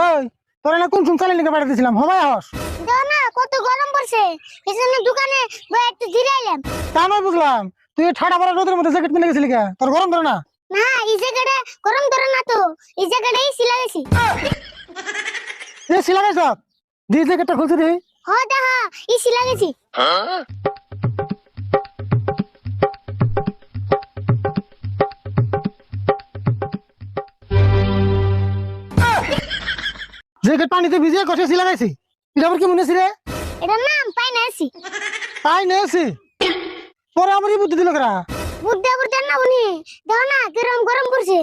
ওই তোরা না কোন চালিয়ে লিখে পাঠিয়ে দিয়েছিলাম হবাই দেখো না কত গরম পড়ছে। এই জন্য দোকানে একটু জিরাইলাম তা নয় বুঝলাম। তুই ঠাডা পড়া রোদের মধ্যে জ্যাকেট কিনে গেছিলি কে? তোর গরম ধরে না? না এই জায়গাটা গরম ধরে না তো। এই জায়গাটাই সিলা গেছি এ সিলা গেছ দিয়ে জ্যাকেটটা খুলছি রে হ দেখা এই সিলা গেছি জ্যাকেট পানিতে ভিজিয়ে কষে সিলা গেছি এটা আবার কি মনে আছে রে এটার নাম পাই না আছি তাই নেছি পরে আমার এই বুদ্ধি দিল কেরা বুদ্ধা বুদ্ধা না উনি দেখো না কিরম গরম পড়ছে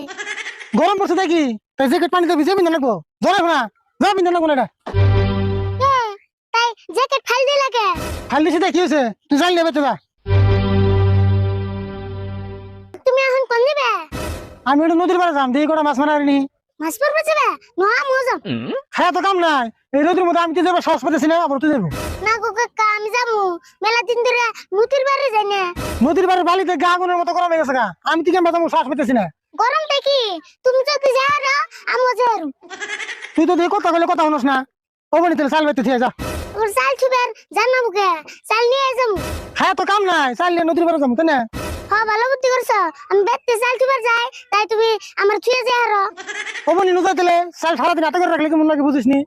গরম পড়ছে নাকি তাই জ্যাকেট পানিতে ভিজিয়ে বিন্দা রাখবো জোরে শোনা যা বিন্দা রাখবো না এটা এ, তাই জ্যাকেট ফাল দিয়ে লাগে খালি দিছি কি হয়েছে তুই জানলে বেঁচে যা তুমি এখন কোন দিবে আমি একটু নদীর পাড়ে যাম দিয়ে কটা মাছ মারা নি মাছ পড়বে যাবে নোয়া মজম খায়া তো কাম নাই। এই নদীর মধ্যে আমি তো যাব? সাহস পেতেছি না আবার তুই যাব? না গো কাকা আমি যাব। মেলা দিন ধরে মুতির বাড়ি যাই না। নদীর পাড়ে বালিতে গা আগুনের মতো গরম হয়ে গেছে গা। আমি তো কেমন যাব? সাহস পেতেছি না। গরমটা কি? তুমি যদি যাও আমি যাও তুই তো দিয়ে কথা বলে কথা শুনোস না। ও বলি তাহলে চাল বেতে থেকে যা। ওর চাল ছুবের জানাব কে চাল নিয়ে যাব খায়া তো কাম নাই। চাল নিয়ে নদীর পাড়ে যাব তাই না? হ্যাঁ ভালো বুদ্ধি করছো আমি বেতে চাল ছুবের যাই তাই তুমি আমার ছুঁয়ে যাই আরো ও বলি নুজা দিলে চাল সারাদিন হাতে করে রাখলে কেমন লাগে বুঝিস নি